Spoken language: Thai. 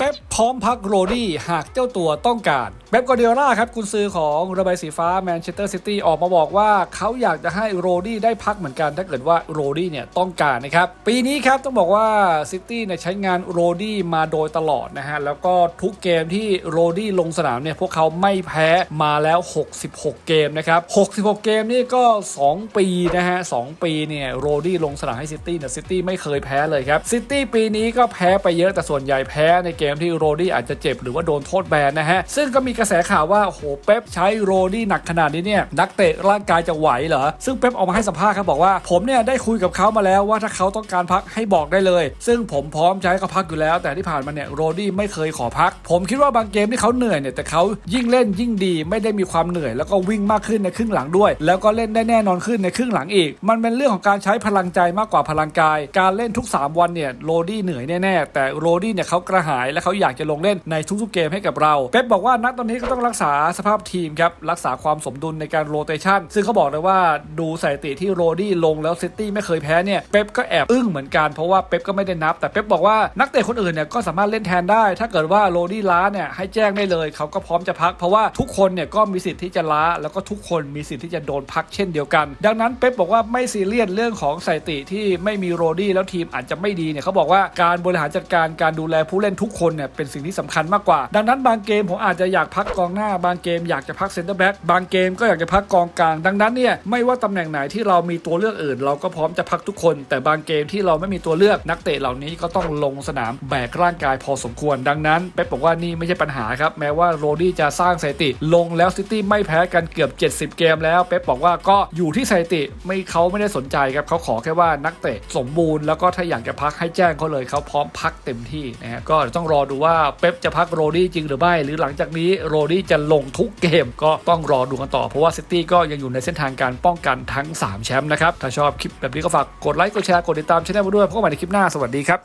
เป๊ปพร้อมพักโรดี้หากเจ้าตัวต้องการเป๊ปกวาร์ดิโอลาครับกุนซือของระบายสีฟ้าแมนเชสเตอร์ซิตี้ออกมาบอกว่าเขาอยากจะให้โรดี้ได้พักเหมือนกัน ถ้าเกิดว่าโรดี้เนี่ยต้องการนะครับ ปีนี้ครับต้องบอกว่าซิตี้เนี่ยใช้งานโรดี้มาโดยตลอดนะฮะ แล้วก็ทุกเกมที่โรดี้ลงสนามเนี่ยพวกเขาไม่แพ้มาแล้ว 66 เกมนะครับ 66 เกมนี่ก็ 2 ปีนะฮะ 2 ปีเนี่ยโรดี้ลงสนามให้ซิตี้เนี่ยซิตี้ไม่เคยแพ้เลยครับซิตี้ปีนี้ก็แพ้ไปเยอะแต่ส่วนใหญ่แพ้ในเกมที่โรดี้อาจจะเจ็บหรือว่าโดนโทษแบนนะฮะ ซึ่งก็มีกระแสข่าวว่าโหเป๊ปใช้โรดี้หนักขนาดนี้เนี่ยนักเตะร่างกายจะไหวเหรอ ซึ่งเป๊ปออกมาให้สัมภาษณ์ครับบอกว่า ผมเนี่ยได้คุยกับเขามาแล้วว่าถ้าเขาต้องการพักให้บอกได้เลย ซึ่งผมพร้อมให้เขาพักอยู่แล้ว แต่ที่ผ่านมาเนี่ยโรดี้ไม่เคยขอพัก ผมคิดว่าบางเกมที่เขาเหนื่อยเนี่ยแต่เขายิ่งเล่นยิ่งดีไม่ได้มีความเหนื่อย แล้วก็วิ่งมากขึ้นในครึ่งหลังด้วย แล้วก็เล่นได้แน่นอนขึ้นในครึ่งหลังอีก มันเป็นเรื่องของการใช้พลังใจมากกว่าพลังกาย การเล่นทุก 3 วันเนี่ยโรดี้เหนื่อยแน่ๆแต่โรดี้เนี่ยเขากระหายและเขาอยากจะลงเล่นในทุกๆเกมให้กับเรา เป๊ปบอกว่านักตอนนี้ก็ต้องรักษาสภาพทีมครับ รักษาความสมดุลในการโรเตชันซึ่งเขาบอกเลยว่าดูสถิติที่โรดี้ลงแล้วซิตี้ไม่เคยแพ้เนี่ยเป๊ปก็แอบอึ้งเหมือนกันเพราะว่าเป๊ปก็ไม่ได้นับ แต่เป๊ปบอกว่านักเตะคนอื่นเนี่ยก็สามารถเล่นแทนได้ ถ้าเกิดว่าโรดี้ล้าเนี่ยให้แจ้งได้เลยเขาก็พร้อมจะพัก เพราะว่าทุกคนเนี่ยก็มีสิทธิ์ที่จะล้า แล้วก็ทุกคนมีสิทธิ์ที่จะโดนพักเช่นเดียวกัน ดังนั้นเป๊ปบอกว่าไม่ซีเรียสเรื่องของสถิติที่ไม่มีโรดี้แล้วทีมอาจจะไม่ดีเนี่ยเขาบอกว่าการบริหารจัดการการดูแลผู้เล่นทุกคนเนี่ยเป็นสิ่งที่สำคัญมากกว่า ดังนั้นบางเกมผมอาจจะอยากพักกองหน้า บางเกมอยากจะพักเซนเตอร์แบ็กบางเกมก็อยากจะพักกองกลาง ดังนั้นเนี่ยไม่ว่าตำแหน่งไหนที่เรามีตัวเลือกอื่น เราก็พร้อมจะพักทุกคน แต่บางเกมที่เราไม่มีตัวเลือกนักเตะเหล่านี้ก็ต้องลงสนามแบกร่างกายพอสมควร ดังนั้นเป๊ปบอกว่านี่ไม่ใช่ปัญหาครับแม้ว่าโรดี้จะสร้างสถิติ ลงแล้วซิตี้ไม่แพ้กันเกือบ 70 เกมแล้วเป๊ปบอกว่าก็อยู่ที่สถิติไม่เขาไม่ได้สนใจครับเขาขอแค่ว่านักเตะสมบูรณ์แล้วก็ถ้าอยากจะพักให้แจ้งเขาเลยเขาพร้อมพักเต็มที่นะฮะก็ต้องรอดูว่าเป๊ปจะพักโรดี้จริงหรือไม่ หรือหลังจากนี้โรดี้จะลงทุกเกมก็ต้องรอดูกันต่อ เพราะว่าซิตี้ก็ยังอยู่ในเส้นทางการป้องกันทั้ง 3 แชมป์นะครับ ถ้าชอบคลิปแบบนี้ก็ฝากกดไลค์ กดแชร์ กดติดตามช่องมาด้วยพบกันใหม่ในคลิปหน้า สวัสดีครับ